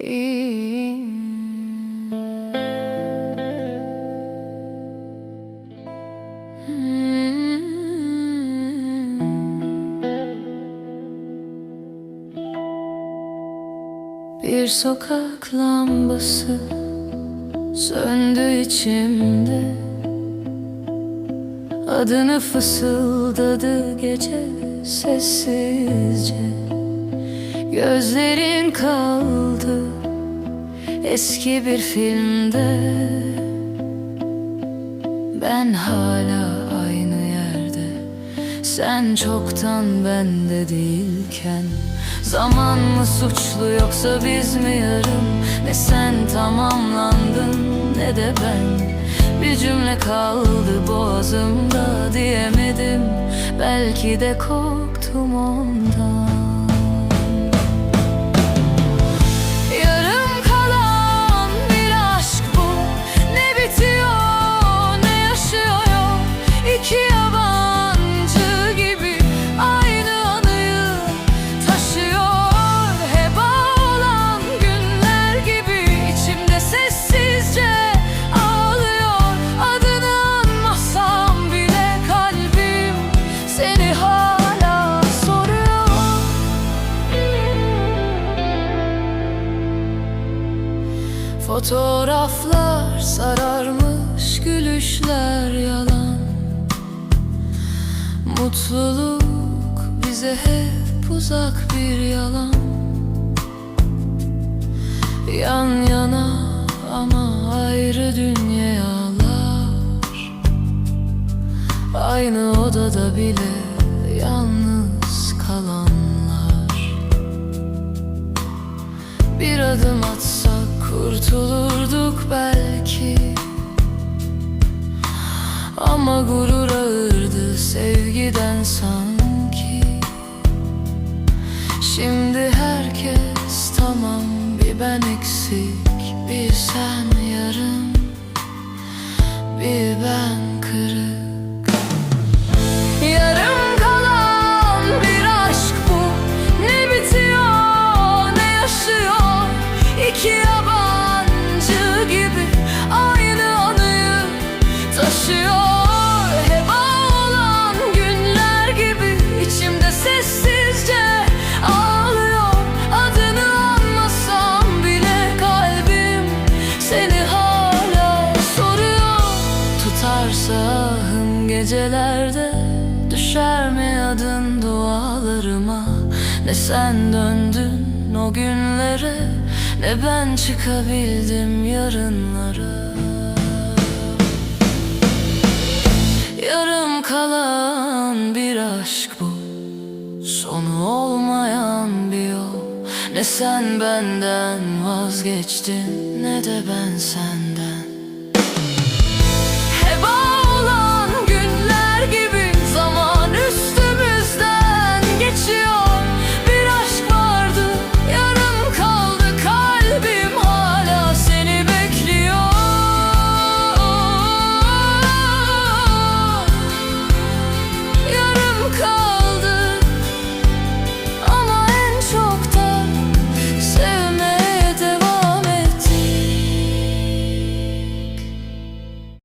Bir sokak lambası söndü içimde. Adını fısıldadı gece sessizce Gözlerin kaldı eski bir filmde. Ben hala aynı yerde. Sen çoktan bende değilken. Zaman mı suçlu yoksa biz mi yarım? Ne sen tamamlandın ne de ben. Bir cümle kaldı boğazımda diyemedim. Belki de korktum ondan Fotoğraflar sararmış gülüşler yalan. Mutluluk bize hep uzak bir yalan. Yan yana ama ayrı dünyalar. Aynı odada bile yalnız kalanlar. Bir adım atsak kurtulurduk belki. Ama gurur ağırdı sevgiden sanki. Şimdi herkes tamam bir ben eksik Bir sen yarım bir ben taşıyor. Hep ağlan günler gibi içimde sessizce ağlıyor. Adını anmasam bile kalbim Seni hala soruyor. Tutarsa ahım gecelerde Düşer mi adın dualarıma? Ne sen döndün o günlere Ne ben çıkabildim yarınlara sen benden vazgeçtin Ne de ben senden